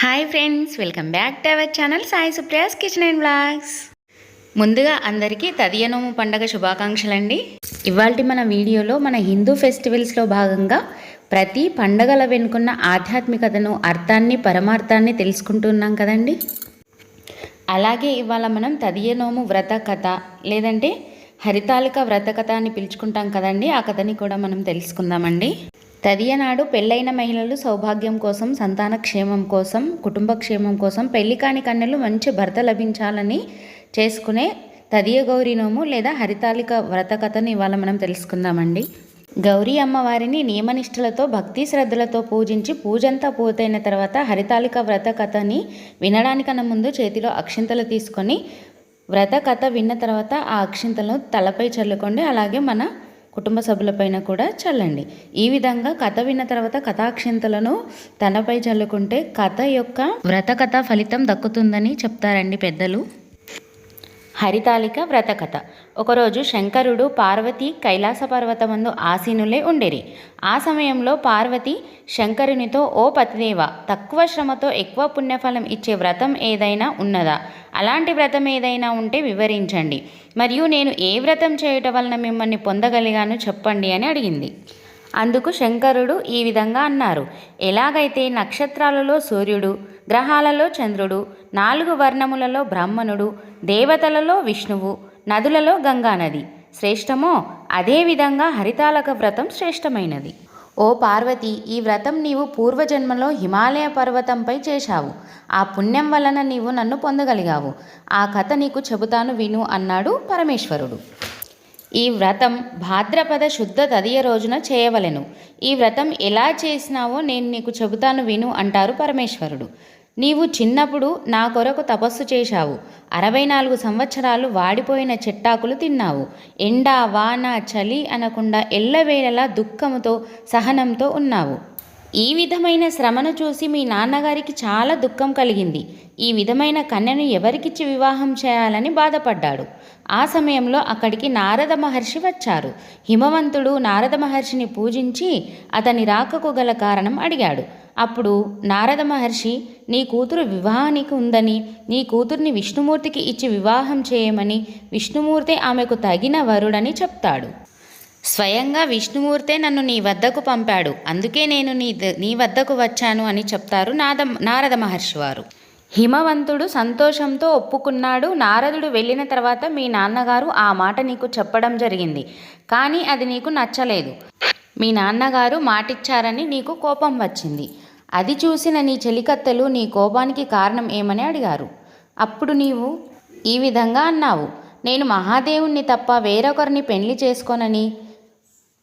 Hi friends welcome back to our channel Sai Supriya's kitchen and blogs ముందుగా అందరికీ తదియనోము పండగ శుభాకాంక్షలండి. ఇవాళ మన వీడియోలో మన హిందూ ఫెస్టివల్స్లో భాగంగా ప్రతి పండగల వెనుకున్న ఆధ్యాత్మికతను అర్థాన్ని పరమార్థాన్ని తెలుసుకుంటున్నాం కదండి. అలాగే ఇవాళ మనం తదియనోము వ్రత కథ లేదంటే హరితాలిక వ్రత కథ అని పిలుచుకుంటాం కదండి. ఆ కథని కూడా మనం తెలుసుకుందామండి. తదియనాడు పెళ్ళైన మహిళలు సౌభాగ్యం కోసం సంతాన క్షేమం కోసం కుటుంబ క్షేమం కోసం పెళ్ళి కాని కన్నెలు మంచి భర్త లభించాలని చేసుకునే తదియ గౌరీ నోము లేదా హరితాలిక వ్రత కథని ఇవాళ మనం తెలుసుకుందామండి. గౌరీ అమ్మవారిని నియమనిష్టలతో భక్తి శ్రద్ధలతో పూజించి పూజంతా పూర్తయిన తర్వాత హరితాలిక వ్రత కథని వినడానికన్నా ముందు చేతిలో అక్షింతలు తీసుకొని వ్రత కథ విన్న తర్వాత ఆ అక్షింతలను తలపై చల్లుకోండి. అలాగే మన కుటుంబ సభ్యులపైన కూడా చల్లండి. ఈ విధంగా కథ విన్న తర్వాత కథాక్షింతలను తనపై చల్లుకుంటే కథ యొక్క వ్రత కథ ఫలితం దక్కుతుందని చెప్తారండి పెద్దలు. హరితాలిక వ్రతకథ. ఒకరోజు శంకరుడు పార్వతి కైలాస పర్వతమందు ఆసీనులే ఉండేరి. ఆ సమయంలో పార్వతి శంకరునితో ఓ పతిదేవ తక్కువ శ్రమతో ఎక్కువ పుణ్యఫలం ఇచ్చే వ్రతం ఏదైనా ఉన్నదా? అలాంటి వ్రతం ఏదైనా ఉంటే వివరించండి. మరియు నేను ఏ వ్రతం చేయటం వలన మిమ్మల్ని పొందగలిగాను చెప్పండి అని అడిగింది. అందుకు శంకరుడు ఈ విధంగా అన్నారు. ఎలాగైతే నక్షత్రాలలో సూర్యుడు గ్రహాలలో చంద్రుడు నాలుగు వర్ణములలో బ్రాహ్మణుడు దేవతలలో విష్ణువు నదులలో గంగానది శ్రేష్టమో అదేవిధంగా హరితాలక వ్రతం శ్రేష్టమైనది. ఓ పార్వతి ఈ వ్రతం నీవు పూర్వజన్మలో హిమాలయ పర్వతంపై చేశావు. ఆ పుణ్యం వలన నీవు నన్ను పొందగలిగావు. ఆ కథ నీకు చెబుతాను విను అన్నాడు పరమేశ్వరుడు. ఈ వ్రతం భాద్రపద శుద్ధ తదియ రోజున చేయవలెను. ఈ వ్రతం ఎలా చేసినావో నేను నీకు చెబుతాను విను అంటారు పరమేశ్వరుడు. నీవు చిన్నప్పుడు నా కొరకు తపస్సు చేశావు. అరవై నాలుగు సంవత్సరాలు వాడిపోయిన చెట్టాకులు తిన్నావు. ఎండ వాన చలి అనకుండా ఎల్లవేళలా దుఃఖముతో సహనంతో ఉన్నావు. ఈ విధమైన శ్రమను చూసి మీ నాన్నగారికి చాలా దుఃఖం కలిగింది. ఈ విధమైన కన్యను ఎవరికిచ్చి వివాహం చేయాలని బాధపడ్డాడు. ఆ సమయంలో అక్కడికి నారద మహర్షి వచ్చారు. హిమవంతుడు నారద మహర్షిని పూజించి అతని రాకకు గల కారణం అడిగాడు. అప్పుడు నారద మహర్షి నీ కూతురు వివాహానికి ఉందని నీ కూతుర్ని విష్ణుమూర్తికి ఇచ్చి వివాహం చేయమని విష్ణుమూర్తి ఆమెకు తగిన వరుడని చెప్తాడు. స్వయంగా విష్ణుమూర్తే నన్ను నీ వద్దకు పంపాడు. అందుకే నేను నీ ద- నీ వద్దకు వచ్చాను అని చెప్తారు నాద నారద మహర్షి వారు. హిమవంతుడు సంతోషంతో ఒప్పుకున్నాడు. నారదుడు వెళ్ళిన తర్వాత మీ నాన్నగారు ఆ మాట నీకు చెప్పడం జరిగింది. కానీ అది నీకు నచ్చలేదు. మీ నాన్నగారు మాటిచ్చారని నీకు కోపం వచ్చింది. అది చూసిన నీ చెలికత్తెలు నీ కోపానికి కారణం ఏమని అడిగారు. అప్పుడు నీవు ఈ విధంగా అన్నావు. నేను మహాదేవుణ్ణి తప్ప వేరొకరిని పెళ్ళి చేసుకోనని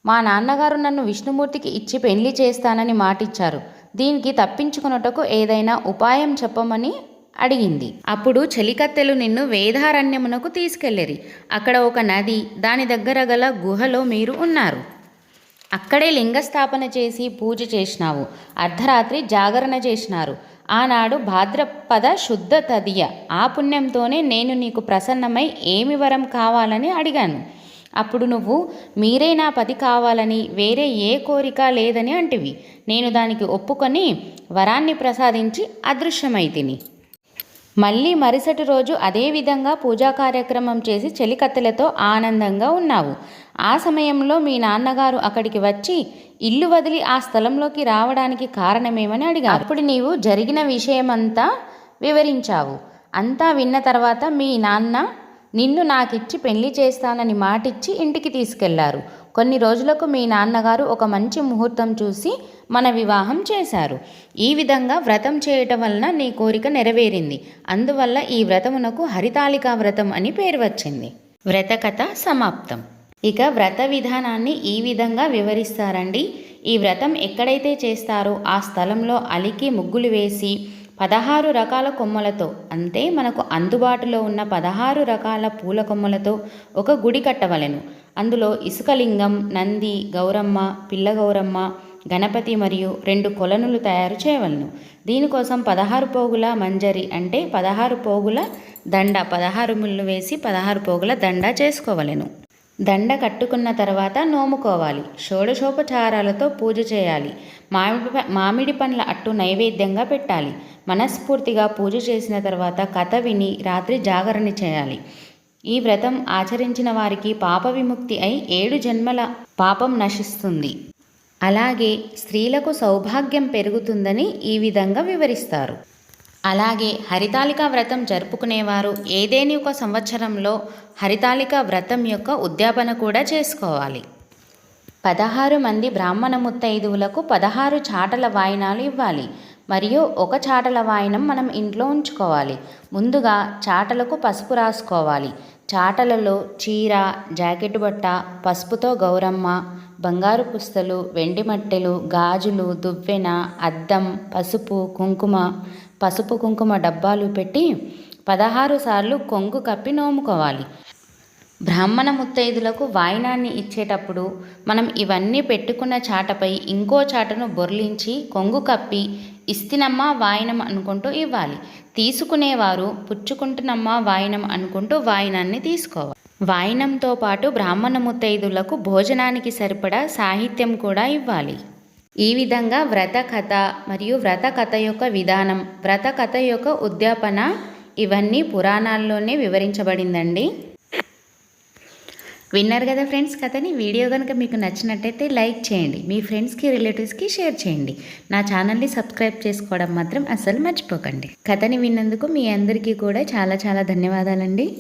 మా నాన్నగారు నన్ను విష్ణుమూర్తికి ఇచ్చి పెళ్ళి చేస్తానని మాటిచ్చారు. దీనికి తప్పించుకున్నటకు ఏదైనా ఉపాయం చెప్పమని అడిగింది. అప్పుడు చెలికత్తెలు నిన్ను వేదారణ్యమునకు తీసుకెళ్ళిరి. అక్కడ ఒక నది దాని దగ్గర గల గుహలో మీరు ఉన్నారు. అక్కడే లింగస్థాపన చేసి పూజ చేసినావు. అర్ధరాత్రి జాగరణ చేసినారు. ఆనాడు భాద్రపద శుద్ధ తదియ. ఆ పుణ్యంతోనే నేను నీకు ప్రసన్నమై ఏమి వరం కావాలని అడిగాను. అప్పుడు నువ్వు మీరే నా పతి కావాలని వేరే ఏ కోరిక లేదని అంటివి. నేను దానికి ఒప్పుకొని వరాన్ని ప్రసాదించి అదృశ్యమైతిని మళ్ళీ మరుసటి రోజు అదే విధంగా పూజా కార్యక్రమం చేసి చెలికత్తెలతో ఆనందంగా ఉన్నావు. ఆ సమయంలో మీ నాన్నగారు అక్కడికి వచ్చి ఇల్లు వదిలి ఆ స్థలంలోకి రావడానికి కారణమేమని అడిగారు. అప్పుడు నీవు జరిగిన విషయమంతా వివరించావు. అంతా విన్న తర్వాత మీ నాన్న నిన్ను నాకిచ్చి పెళ్ళి చేస్తానని మాటిచ్చి ఇంటికి తీసుకెళ్ళారు. కొన్ని రోజులకు మీ నాన్నగారు ఒక మంచి ముహూర్తం చూసి మన వివాహం చేశారు. ఈ విధంగా వ్రతం చేయటం వలన నీ కోరిక నెరవేరింది. అందువల్ల ఈ వ్రతమునకు హరితాళికా వ్రతం అని పేరు వచ్చింది. వ్రతకథ సమాప్తం. ఇక వ్రత విధానాన్ని ఈ విధంగా వివరిస్తారండి. ఈ వ్రతం ఎక్కడైతే చేస్తారో ఆ స్థలంలో అలికి ముగ్గులు వేసి పదహారు రకాల కొమ్మలతో అంటే మనకు అందుబాటులో ఉన్న పదహారు రకాల పూల కొమ్మలతో ఒక గుడి కట్టవలెను. అందులో ఇసుకలింగం నంది గౌరమ్మ పిల్ల గౌరమ్మ గణపతి మరియు రెండు కొలనులు తయారు చేయవలను. దీనికోసం పదహారు పోగుల మంజరి అంటే పదహారు పోగుల దండ పదహారు ముళ్ళు వేసి పదహారు పోగుల దండ చేసుకోవలెను. దండ కట్టుకున్న తర్వాత నోముకోవాలి. షోడశోపచారాలతో పూజ చేయాలి. మామిడి ప- మామిడి పండ్ల అట్టు నైవేద్యంగా పెట్టాలి. మనస్ఫూర్తిగా పూజ చేసిన తర్వాత కథ విని రాత్రి జాగరణ చేయాలి. ఈ వ్రతం ఆచరించిన వారికి పాప విముక్తి అయి ఏడు జన్మల పాపం నశిస్తుంది. అలాగే స్త్రీలకు సౌభాగ్యం పెరుగుతుందని ఈ విధంగా వివరిస్తారు. అలాగే హరితాళికా వ్రతం జరుపుకునేవారు ఏదేని ఒక సంవత్సరంలో హరితాళికా వ్రతం యొక్క ఉద్యాపన కూడా చేసుకోవాలి. పదహారు మంది బ్రాహ్మణ ముత్తైదువులకు పదహారు చాటల వాయినాలు ఇవ్వాలి. మరియు ఒక చాటల వాయినం మనం ఇంట్లో ఉంచుకోవాలి. ముందుగా చాటలకు పసుపు రాసుకోవాలి. చాటలలో చీర జాకెట్ బట్ట పసుపుతో గౌరమ్మ బంగారు పుస్తలు వెండి మట్టెలు గాజులు దువ్వెన అద్దం పసుపు కుంకుమ పసుపు కుంకుమ డబ్బాలు పెట్టి పదహారు సార్లు కొంగు కప్పి నోముకోవాలి. బ్రాహ్మణ ముత్తైదులకు వాయినాన్ని ఇచ్చేటప్పుడు మనం ఇవన్నీ పెట్టుకున్న చాటపై ఇంకో చాటను బొర్లించి కొంగు కప్పి ఇస్తినమ్మా వాయినం అనుకుంటూ ఇవ్వాలి. తీసుకునేవారు పుచ్చుకుంటున్నమ్మా వాయినం అనుకుంటూ వాయినాన్ని తీసుకోవాలి. వాయినంతో పాటు బ్రాహ్మణ ముత్తైదులకు భోజనానికి సరిపడా సాహిత్యం కూడా ఇవ్వాలి. ఈ విధంగా వ్రత కథ మరియు వ్రత కథ యొక్క విధానం వ్రత కథ యొక్క ఉద్యాపన ఇవన్నీ పురాణాల్లోనే వివరించబడిందండి. విన్నారు కదా ఫ్రెండ్స్ కథని వీడియో కనుక మీకు నచ్చినట్టయితే లైక్ చేయండి మీ ఫ్రెండ్స్కి రిలేటివ్స్కి షేర్ చేయండి. నా ఛానల్ని సబ్స్క్రైబ్ చేసుకోవడం మాత్రం అస్సలు మర్చిపోకండి. కథని విన్నందుకు మీ అందరికీ కూడా చాలా చాలా ధన్యవాదాలండి.